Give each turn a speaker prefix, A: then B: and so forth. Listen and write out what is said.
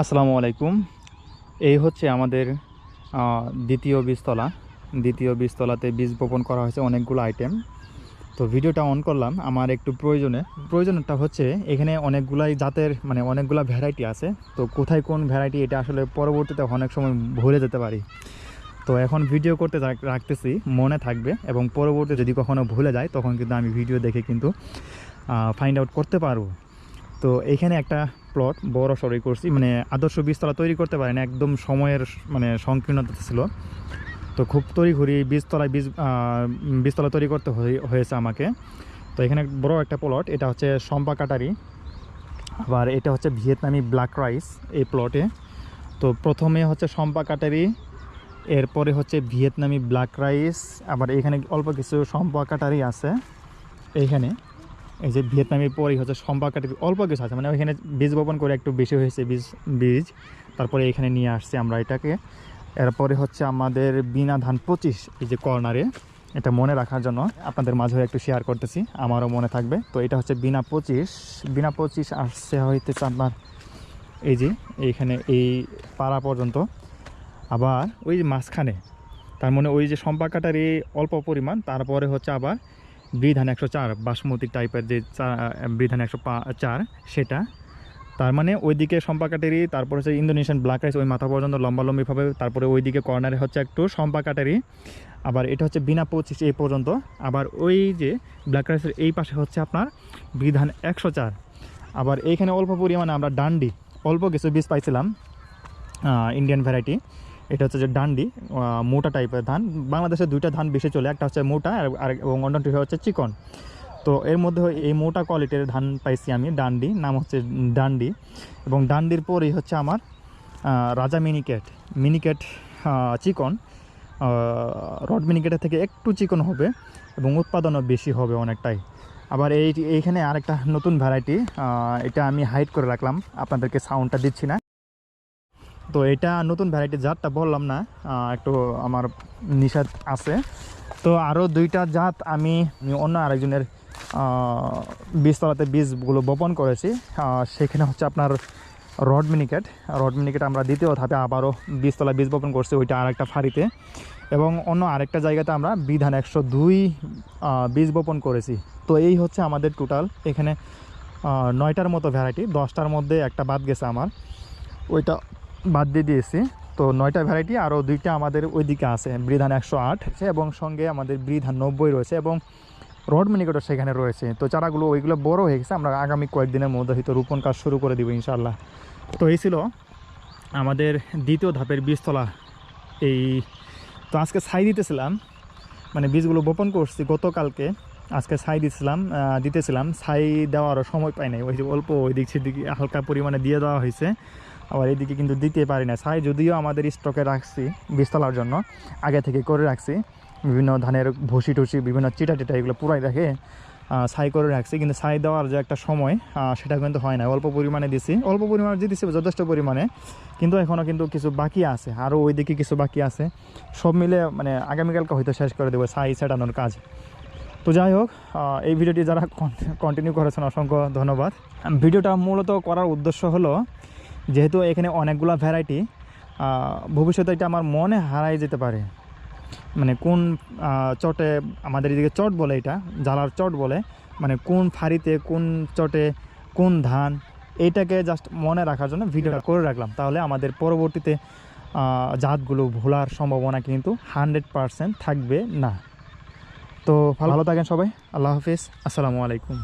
A: আসসালামু আলাইকুম। এই হচ্ছে আমাদের দ্বিতীয় বীজতলা। দ্বিতীয় বীজতলাতে বীজ বপন করা হয়েছে অনেকগুলো আইটেম তো ভিডিওটা অন করলাম, আমার একটু প্রয়োজনে। প্রয়োজনটা হচ্ছে এখানে অনেকগুলাই জাতের মানে অনেকগুলা ভ্যারাইটি আছে। তো কোথায় কোন ভ্যারাইটি এটা আসলে পরবর্তীতে অনেক সময় ভুলে যেতে পারি। তো এখন ভিডিও করতে রাখতেছি, মনে থাকবে। এবং পরবর্তী যদি কখনো ভুলে যায়, তখন কিন্তু আমি ভিডিও দেখে কিন্তু ফাইন্ড আউট করতে পারব। তো এখানে একটা প্লট বড় সড়ই করছি মানে আদর্শ বীজতলা তৈরি করতে পারেন, একদম সময়ের মানে সংকীর্ণতা ছিল। তো খুব তড়িঘড়ি বীজতলায় বীজ বীজতলা তৈরি করতে হয়ে- হয়েছে আমাকে। তো এখানে বড় একটা প্লট এটা হচ্ছে সম্পা কাটারি। আবার এটা হচ্ছে ভিয়েতনামি ব্ল্যাক রাইস এই প্লটে তো প্রথমে হচ্ছে সম্পা কাটারি, এরপরে হচ্ছে ভিয়েতনামি ব্ল্যাক রাইস। আবার এখানে অল্প কিছু সম্পা কাটারি আছে, এইখানে। এই যে ভিয়েতনামের পরেই হচ্ছে সম্পা কাটারি অল্প কিছু আছে। মানে ওইখানে বীজ বপন করে একটু বেশি হয়েছে বীজ বীজ। তারপরে এখানে নিয়ে আসছি আমরা এটাকে। এরপরে হচ্ছে আমাদের বিনা ধান পঁচিশ, এই যে কর্নারে, এটা মনে রাখার জন্য আপনাদের মাঝে একটু শেয়ার করতেছি, আমারও মনে থাকবে। তো এটা হচ্ছে বিনা পঁচিশ বিনা পঁচিশ আসছে হইতেছে আপনার এই যে এইখানে এই পাড়া পর্যন্ত। আবার ওই যে মাঝখানে, তার মানে ওই যে সম্পা কাটারি অল্প পরিমাণ, তারপরে হচ্ছে আবার বৃধান একশো চার, বাসমতি টাইপের যে বৃধান একশো চার, সেটা। তার মানে ওইদিকে সম্পাকাটেরি তারপর হচ্ছে ইন্দোনেশিয়ান ব্ল্যাক রাইস ওই মাথা পর্যন্ত লম্বা লম্বিভাবে তারপরে ওইদিকে কর্নারে হচ্ছে একটু সম্পাকাটারি আবার এটা হচ্ছে বিনা পঁচিশ এই পর্যন্ত। আবার ওই যে ব্ল্যাক রাইসের এই পাশে হচ্ছে আপনার বিধান একশো চার। আবার এইখানে অল্প পরিমাণে আমরা ডান্ডি, অল্প কিছু বীজ পাইছিলাম ইন্ডিয়ান ভ্যারাইটি এটা হচ্ছে যে ডান্ডি মোটা টাইপের ধান। বাংলাদেশে দুইটা ধান বেশি চলে, একটা হচ্ছে মোটা আর- এবং অন্যটি হচ্ছে চিকন। তো এর মধ্যে এই মোটা কোয়ালিটির ধান পাইছি আমি, ডান্ডি, নাম হচ্ছে ডান্ডি। এবং ডান্ডির পরেই হচ্ছে আমার রাজা মিনিকেট। মিনিকেট চিকন রড মিনিকেটের থেকে একটু চিকন হবে এবং উৎপাদনও বেশি হবে অনেকটাই। আবার এই এইখানে আরেকটা নতুন ভ্যারাইটি এটা আমি হাইড করে রাখলাম। আপনাদেরকে সাউন্ডটা দিচ্ছি না। তো এটা নতুন ভ্যারাইটি জাতটা বললাম না একটু আমার নিষেধ আছে। তো আরও দুইটা জাত আমি অন্য আরেকজনের বীজতলাতে বীজগুলো বপন করেছি। সেখানে হচ্ছে আপনার রড মিনিকেট। রড মিনিকেট আমরা দ্বিতীয় ধাপে আবারও বীজতলা বীজ বপন করছি ওইটা আরেকটা ফাঁড়িতে। এবং অন্য আরেকটা জায়গাতে আমরা বিধান একশো দুই বীজ বপন করেছি। তো এই হচ্ছে আমাদের টোটাল এখানে নয়টার মতো ভ্যারাইটি দশটার মধ্যে একটা বাদ গেছে আমার। ওইটা বাদ দিয়ে দিয়েছি। তো নয়টা ভ্যারাইটি আরও দুইটা আমাদের ওইদিকে আছে বৃধান একশো আট এবং সঙ্গে আমাদের বৃধান নব্বই রয়েছে এবং রড মিনিকেটও সেখানে রয়েছে। তো চারাগুলো ওইগুলো বড় হয়ে গেছে আমরা আগামী কয়েকদিনের মধ্যে হয়তো রোপণ কাজ শুরু করে দিব ইনশাল্লাহ তো এই ছিল আমাদের দ্বিতীয় ধাপের বীজতলা। এই তো আজকে ছাই দিতেছিলাম মানে বীজগুলো বপন করছি গতকালকে আজকে ছাই দিতেছিলাম আহ, দিতেছিলাম। ছাই দেওয়ারও সময় পাই নাই ওই অল্প ওই দিক সেদিকে হালকা পরিমাণে দিয়ে দেওয়া হয়েছে। আবার এদিকে কিন্তু দিতে পারি না। ছাই যদিও আমাদের স্টকে রাখছি বীজতলার জন্য, আগে থেকে করে রাখছি। বিভিন্ন ধানের ভুসি টুসি, বিভিন্ন চিটা টিটা এগুলো পুরাই রাখে ছাই করে রাখছি। কিন্তু ছাই দেওয়ার যে একটা সময় সেটা কিন্তু হয় না। অল্প পরিমাণে দিছি। অল্প পরিমাণে যে দিছি, যথেষ্ট পরিমাণে। কিন্তু এখনও কিন্তু কিছু বাকি আছে। আরও ওইদিকে কিছু বাকি আছে। সব মিলে মানে আগামীকালকে হয়তো শেষ করে দেবো ছাই ছেটানোর কাজ। তো যাই হোক এই ভিডিওটি যারা কন্টিনিউ করেছেন, অসংখ্য ধন্যবাদ। ভিডিওটা মূলত করার উদ্দেশ্য হলো যেহেতু এখানে অনেকগুলো ভ্যারাইটি ভবিষ্যতে এটা আমার মনে হারাই যেতে পারে। মানে কোন চটে আমাদের এদিকে চট বলে এটা, জ্বালার চট বলে মানে কোন ফাড়িতে, কোন চটে, কোন ধান এইটাকে জাস্ট মনে রাখার জন্য ভিডিওটা করে রাখলাম। তাহলে আমাদের পরবর্তীতে জাতগুলো ভোলার সম্ভাবনা কিন্তু হান্ড্রেড পারসেন্ট থাকবে না। তো ভালো থাকেন সবাই, আল্লাহ হাফিজ, আসসালামু আলাইকুম।